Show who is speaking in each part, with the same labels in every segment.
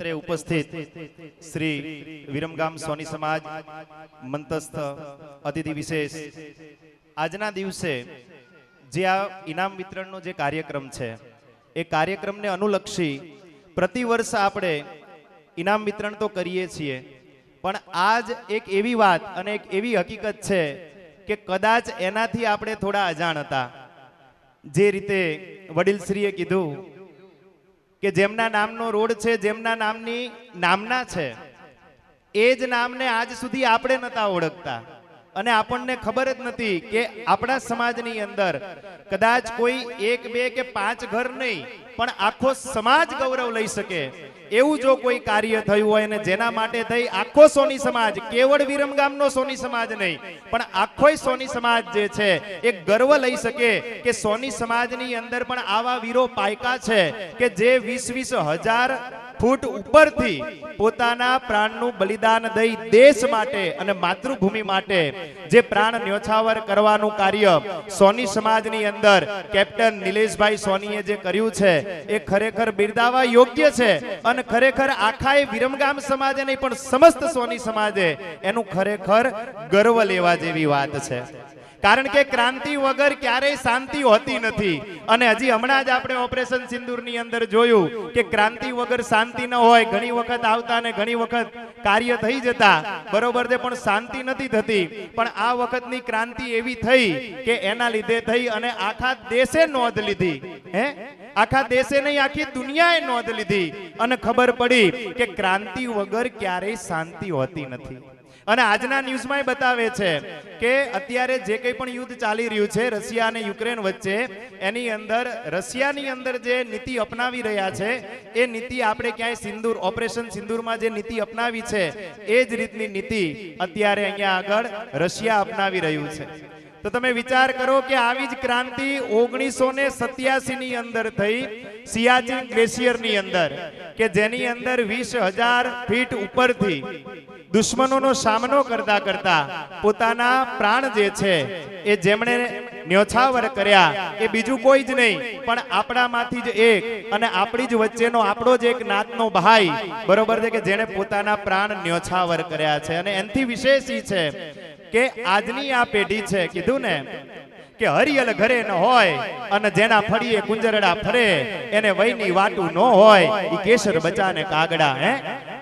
Speaker 1: અત્રે ઉપસ્થિત શ્રી વિરમગામ સોની સમાજ મંતસ્થ અતિથિ વિશેષ. આજના દિવસે જે આ ઇનામ વિતરણનો જે કાર્યક્રમ છે, એ કાર્યક્રમને અનુલક્ષી પ્રતિવર્ષ આપણે ઇનામ વિતરણ તો કરીએ છીએ, પણ આજ એક એવી વાત અને એક એવી હકીકત છે કે કદાચ એનાથી આપણે થોડા અજાણ હતા. જે રીતે વડીલશ્રીએ કીધું કે જેમના નામનો રોડ છે, જેમના નામની નામના છે, એ જ નામને આજ સુધી આપણે નતા ઓળખતા. અને આપણને ખબર જ નથી કે આપણા સમાજની અંદર કદાચ કોઈ એક, બે કે પાંચ ઘર નહીં, પણ આખો સમાજ ગૌરવ લઈ શકે. એવું જો કોઈ કાર્ય થયું હોય ને જેના માટે થઈ આખો સોની સમાજ, કેવળ વિરમગામનો સોની સમાજ નહીં, પણ આખો સોની સમાજ જે છે, એ ગર્વ લઈ શકે કે સોની સમાજની અંદર પણ આવા વીરો પાયકા છે કે જે વીસ વીસ હજાર ફૂટ ઉપરથી પોતાના પ્રાણનું બલિદાન દઈ દેશ માટે અને માતૃભૂમિ માટે જે પ્રાણ ન્યોછાવર કરવાનું કાર્ય સોની સમાજની અંદર કેપ્ટન નિલેશભાઈ સોનીએ જે કર્યું છે, એ ખરેખર બિરદાવા યોગ્ય છે અને ખરેખર આખાએ વિરમગામ સમાજે નહીં પણ સમસ્ત સોની સમાજે એનું ખરેખર ગર્વ લેવા જેવી વાત છે. કારણ કે ક્રાંતિ વગર ક્યારેય શાંતિ હોતી નથી. અને હજી હમણાં જ આપણે ઓપરેશન સિંદૂરની અંદર જોયું કે ક્રાંતિ વગર શાંતિ ન હોય, ઘણી વખત આવતા ને ઘણી વખત કાર્ય થઈ જતા. બરોબર છે, પણ શાંતિ નથી થતી. પણ આ વખતની ક્રાંતિ એવી થઈ કે એના લીધે થઈ અને આખા દેશે નોંધ લીધી. હે? આખા દેશે નહીં, આખી દુનિયાએ નોંધ લીધી. અને ખબર પડી કે ક્રાંતિ વગર ક્યારેય શાંતિ હોતી નથી. અને આજના ન્યૂઝમાં બતાવે છે કે અત્યારે જે કંઈ પણ યુદ્ધ ચાલી રહ્યું છે, રશિયા અને યુક્રેન વચ્ચે, એની અંદર, રશિયાની અંદર જે નીતિ અપનાવી રહ્યા છે, એ નીતિ આપણે ક્યાંય સિંદૂર, ઓપરેશન સિંદૂરમાં જે નીતિ અપનાવી છે, એ જ રીતની નીતિ અત્યારે અહીંયા આગળ રશિયા અપનાવી રહ્યું છે. તો તમે વિચાર કરો કે આવી જ ક્રાંતિ ઓગણીસો ને સત્યાસી ની અંદર થઈ, સિયાચીન ગ્લેશિયરની અંદર, કે જેની અંદર વીસ હજાર ફીટ ઉપરથી દુશ્મનોનો સામનો કરતા કરતા પોતાના પ્રાણ જે છે, એ જેમણે ન્યોછાવર કર્યા, એ બીજું કોઈ જ નહીં, પણ આપણામાંથી જ એક અને આપણી જ વચ્ચેનો આપણો જ એક નાતનો ભાઈ, બરોબર છે કે જેણે પોતાના પ્રાણ ન્યોછાવર કર્યા છે. અને એનથી વિશેષ ઈ છે કે આજની આ પેઢી છે, કીધું ને, કે હરિયલ ઘરે ન હોય અને જેના ફળીએ કુંજરડા ફરે, એને વયની વાટું ન હોય એ કેસર બચાને કાગડા, હે?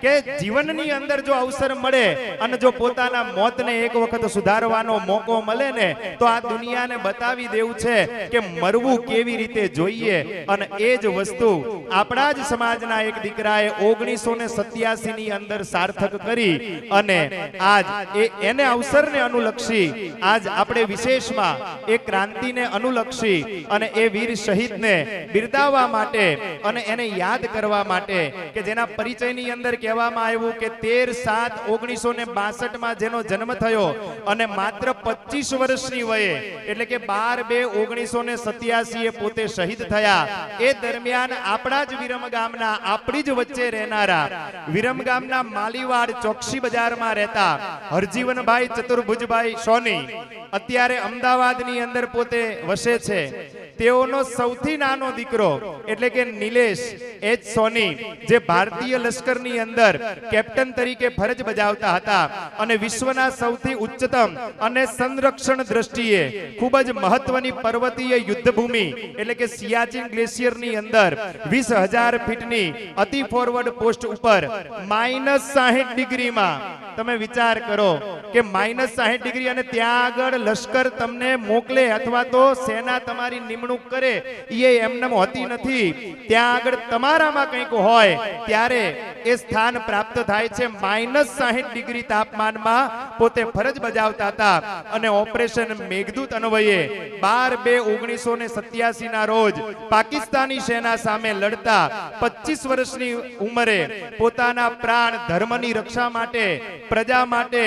Speaker 1: કે જીવનની અંદર જો અવસર મળે અને જો પોતાના મોતને એક વખત સુધારવાનો મોકો મળે ને, તો આ દુનિયાને બતાવી દેવું છે કે મરવું કેવી રીતે જોઈએ. અને એ જ વસ્તુ આપણા જ સમાજના એક દીકરાએ ઓગણીસો ને સત્યાસી ની અંદર સાર્થક કરી અને આજ એને અવસરને અનુલક્ષી, આજ આપણે વિશેષમાં એ ક્રાંતિને અનુલક્ષી અને એ વીર શહીદને બિરદાવવા માટે અને એને યાદ કરવા માટે કે જેના પરિચયની અંદર કહેવામાં આવ્યું કે તેર સાત ઓગણીસો ને માં જેનો જન્મ થયો અને માત્ર પચીસ વર્ષની વયે, એટલે કે બાર બે ઓગણીસો ને સત્યાસી એ પોતે શહીદ થયા. એ દરમિયાન આપણા જ વિરમ ગામના, આપણી જ વચ્ચે રહેનારા વિરમ ગામના માલીવાડ ચોકસી બજારમાં રહેતા હરજીવનભાઈ ચતુર્ભુજભાઈ સોની અત્યારે અમદાવાદની અંદર પોતે વસે છે. તેઓનો સૌથી નાનો દીકરો, એટલે કે નિલેશ એચ સોની, જે ભારતીય લશ્કરની અંદર કેપ્ટન તરીકે ફરજ બજાવતા હતા અને વિશ્વના સૌથી ઉચ્ચતમ અને સંરક્ષણ દ્રષ્ટિએ ખૂબ જ મહત્વની પર્વતીય યુદ્ધભૂમિ, એટલે કે સિયાચિન ગ્લેશિયરની અંદર વીસ હજાર ફીટની અતિ ફોરવર્ડ પોસ્ટ ઉપર માઇનસ સાહીઠ ડિગ્રીમાં. તમે વિચાર કરો કે માઇનસ સાહીઠ ડિગ્રી અને ત્યાં આગળ લશ્કર તમને મોકલે અથવા તો સેના તમારી નિમણૂક કરે એ એમને હોતી નથી. ત્યાં આગળ તમારામાં કંઈક હોય, ત્યારે એ સ્થાન પ્રાપ્ત થાય છે માઇનસ સાહીઠ ડિગ્રી તાપમાનમાં. પોતે ફરજ બજાવતા હતા અને ઓપરેશન મેઘદૂત અન્વયે બાર બે ઓગણીસો ને સત્યાસી ના રોજ પાકિસ્તાની સેના સામે લડતા પચીસ વર્ષની ઉંમરે પોતાના પ્રાણ ધર્મની રક્ષા માટે, પ્રજા માટે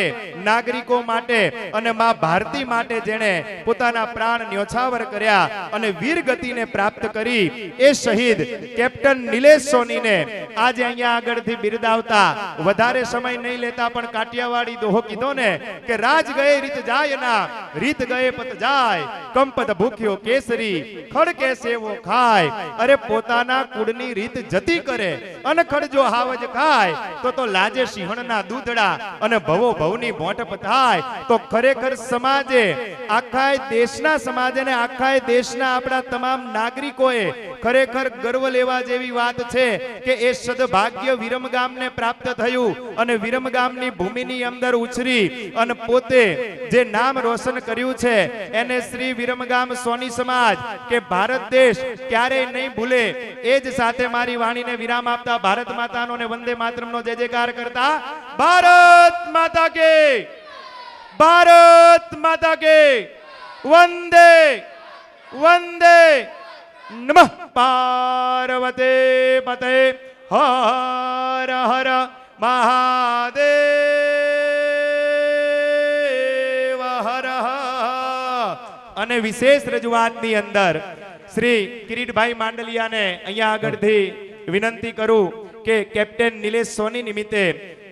Speaker 1: નાગરિકો માટે અને માં ભારતી માટે જેણે પોતાના પ્રાણ ન્યોછાવર કર્યા અને વીર ગતિને પ્રાપ્ત કરી, એ શહીદ કેપ્ટન નિલેશ સોનીને આજે અહીંયા આગળથી બિરદાવતા. વધારે સમય નહીં લેતા પણ કાઠિયાવાડી દોહો કીધો ને કે રાજ ગયે રીત જાય ના, રીત ગયે પત જાય. કંપત ભૂખ્યો કેસરી, ખડ કે સેવો ખાય. અરે પોતાના કુળની રીત જતી કરે, અનખડ જો હાવજ ખાય, તો તો લાજે સિંહણના દૂધડા અને ભવો ભવની મોટપ થાય તો ખરેખર સમાજે આખા દેશના સમાજે ને આખા દેશના આપણા તમામ નાગરિકોએ ખરેખર ગર્વ લેવા જેવી વાત છે કે એ સદભાગ્ય વિરમગામને પ્રાપ્ત થયું. અને વિરમગામની ભૂમિની અંદર ઉછરી અને પોતે જે નામ રોશન કર્યું છે, એને શ્રી વિરમગામ સોની સમાજ કે ભારત દેશ ક્યારેય નહીં ભૂલે, એ જ સાથે મારી વાણીને વિરામ આપતા ભારત માતાનો ને વંદે માતરમનો જય જયકાર કરતા ભારત માતા કે. ભારત માતા કે. વંદે વંદે. નમઃ પાર્વતે પતે હર હર મહાદેવ. અને વિશેષ રજૂઆતની અંદર શ્રી કિરીટભાઈ માંડલિયાને અહીંયા આગળથી વિનંતી કરું કે કેપ્ટન નિલેશ સોની નિમિત્તે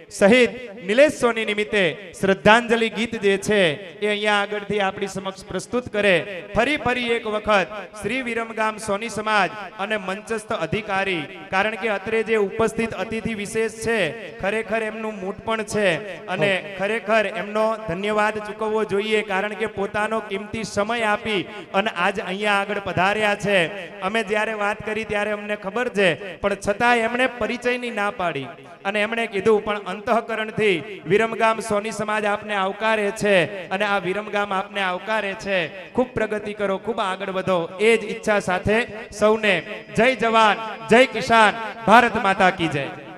Speaker 1: શહીદ નિલેશ સોની નિમિત્તે શ્રદ્ધાંજલિ ગીત જે છે એ અહીંયા આગળથી આપણી સમક્ષ પ્રસ્તુત કરે. ફરી ફરી એક વખત શ્રી વિરમગામ સોની સમાજ અને મંચસ્થ અધિકારી કારણ કે અત્રે જે ઉપસ્થિત અતિથિ વિશેષ છે ખરેખર એમનું મૂટ પણ છે અને ખરેખર એમનો ધન્યવાદ ચૂકવવો જોઈએ કારણ કે પોતાનો કિંમતી સમય આપી અને આજ અહીંયા આગળ પધાર્યા છે. અમે જ્યારે વાત કરી ત્યારે અમને ખબર છે પણ છતાં એમણે પરિચયની ના પાડી. અને એમણે કીધું પણ અંતઃકરણથી વિરમગામ સોની સમાજ આપને આવકારે છે અને આ વિરમગામ આપને આવકારે છે. ખૂબ પ્રગતિ કરો, ખૂબ આગળ વધો. એ જ ઈચ્છા સાથે સૌને જય જવાન, જય કિસાન, ભારત માતા કી જય.